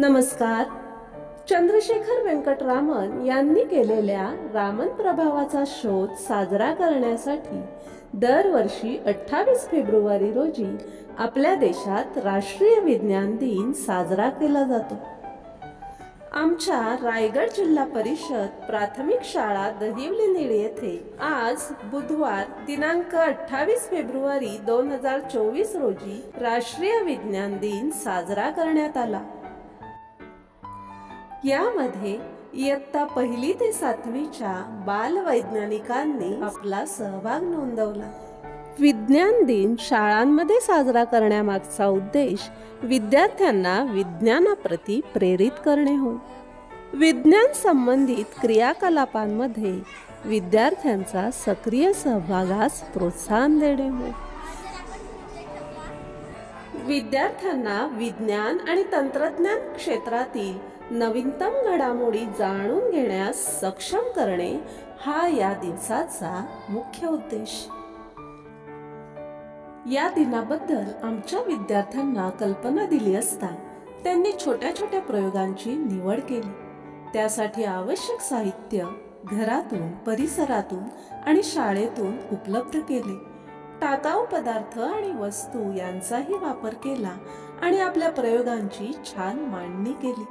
नमस्कार. चंद्रशेखर व्यंकटरामन यांनी केलेल्या रामन प्रभावाचा शोध साजरा करण्यासाठी दरवर्षी अठ्ठावीस फेब्रुवारी रोजी आपल्या देशात राष्ट्रीय विज्ञान दिन साजरा केला जातो. आमच्या रायगड जिल्हा परिषद प्राथमिक शाळा दहिवली निळ येथे आज बुधवार दिनांक अठ्ठावीस फेब्रुवारी दोन हजार चोवीस रोजी राष्ट्रीय विज्ञान दिन साजरा करण्यात आला. यामध्ये इयत्ता पहिली ते सातवीच्या बालवैज्ञानिकांनी आपला सहभाग नोंदवला. विज्ञान दिन शाळांमध्ये साजरा करण्यामागचा उद्देश विद्यार्थ्यांना विज्ञानाप्रती प्रेरित करणे होय. विज्ञान संबंधित क्रियाकलापांमध्ये विद्यार्थ्यांचा सक्रिय सहभागास प्रोत्साहन देणे होय. विद्यार्थ्यांना विज्ञान आणि तंत्रज्ञान क्षेत्रातील नवीनतम घडामोडी जाणून घेण्यास सक्षम करणे हा या दिवसाचा मुख्य उद्देश. या दिनाबद्दल आमच्या विद्यार्थ्यांना कल्पना दिली असता त्यांनी छोट्या छोट्या प्रयोगांची निवड केली. त्यासाठी आवश्यक साहित्य घरातून परिसरातून आणि शाळेतून उपलब्ध केले. टाकाऊ पदार्थ आणि वस्तू यांचाही वापर केला आणि आपल्या प्रयोगांची छान मांडणी केली.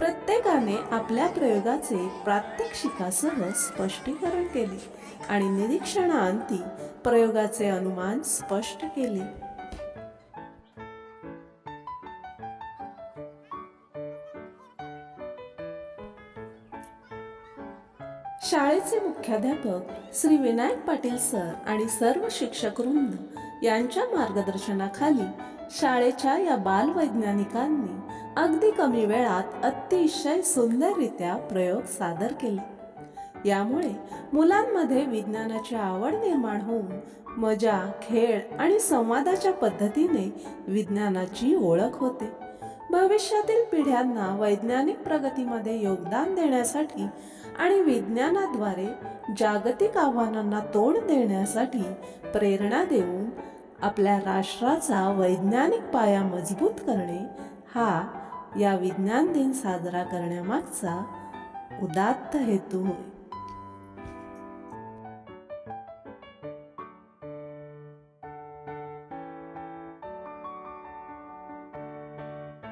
प्रत्येकाने आपल्या प्रयोगाचे प्रात्यक्षिकासह स्पष्टीकरण केले आणि निरीक्षणाअंती प्रयोगाचे अनुमान स्पष्ट केले. शाळेचे मुख्याध्यापक श्री विनायक पाटील सर आणि सर्व शिक्षक वृंद यांच्या मार्गदर्शनाखाली शाळेच्या या बालवैज्ञानिकांनी अगदी कमी वेळात अतिशय सुंदररित्या प्रयोग सादर केले. यामुळे मुलांमध्ये विज्ञानाची आवड निर्माण होऊन मजा खेळ आणि संवादाच्या पद्धतीने विज्ञानाची ओळख होते. भविष्यातील पिढ्यांना वैज्ञानिक प्रगतीमध्ये योगदान देण्यासाठी आणि विज्ञानाद्वारे जागतिक आव्हानांना तोंड देण्यासाठी प्रेरणा देऊन आपल्या राष्ट्राचा वैज्ञानिक पाया मजबूत करणे हा या विज्ञान दिन साजरा करण्यामागचा उदात्त हेतू होय.